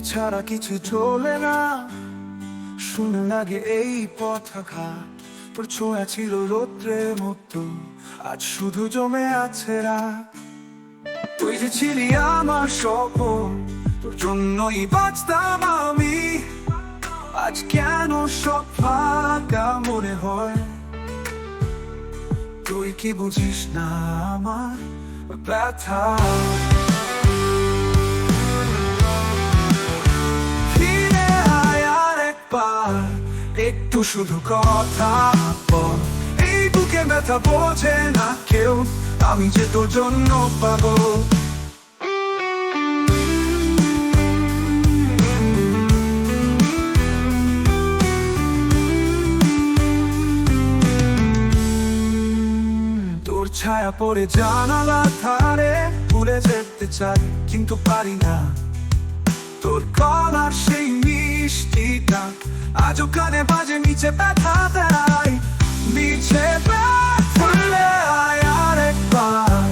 ছাড়া কিছু চলে না। শুনে লাগে এই তোর ছোঁয়া ছিল রৌদ্রের মতো। আজ শুধু জমে আছে রাত। তুই যে ছিলি আমার স্বপন, তোর জন্যই বাঁচতাম আমি। আজ কেন সব ফাঁকা মনে হয়? তুই কি বুঝিস না আমার ব্যথা? একটু শুধু কথা বল। এই বুকে ব্যথা বোঝে না কেউ। আমি যে তোর জন্য তোর ছায়া পড়ে জানালা ধারে, ভুলে যেতে চাই, কিন্তু পারি না। তোর গলার সেই মিষ্টিটা আজও কানে বাজে নিচে ব্যথা দেয় নিচে ব্যথা আয় আরেকবার।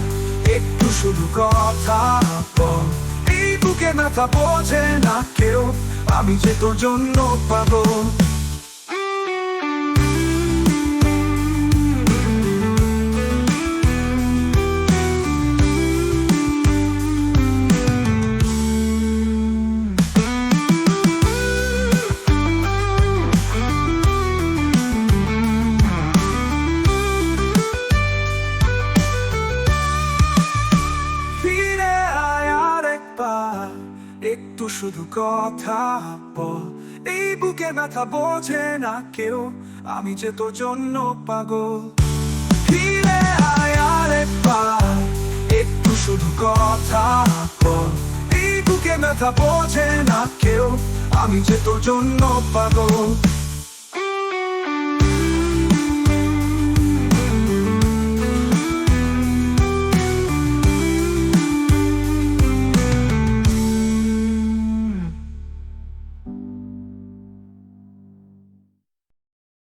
একটু শুধু কথা বল। এই বুকে ব্যথা বোঝে না কেউ। আমি যে তোর জন্য পাগল। একটু শুধু কথা বল। এই বুকে ব্যথা বোঝে না কেউ। আমি যে তোর জন্য পাগল। ফিরে আয় আরেকবার। একটু শুধু কথা বল। এই বুকে ব্যথা বোঝে না কেউ। আমি যে তোর জন্য পাগল।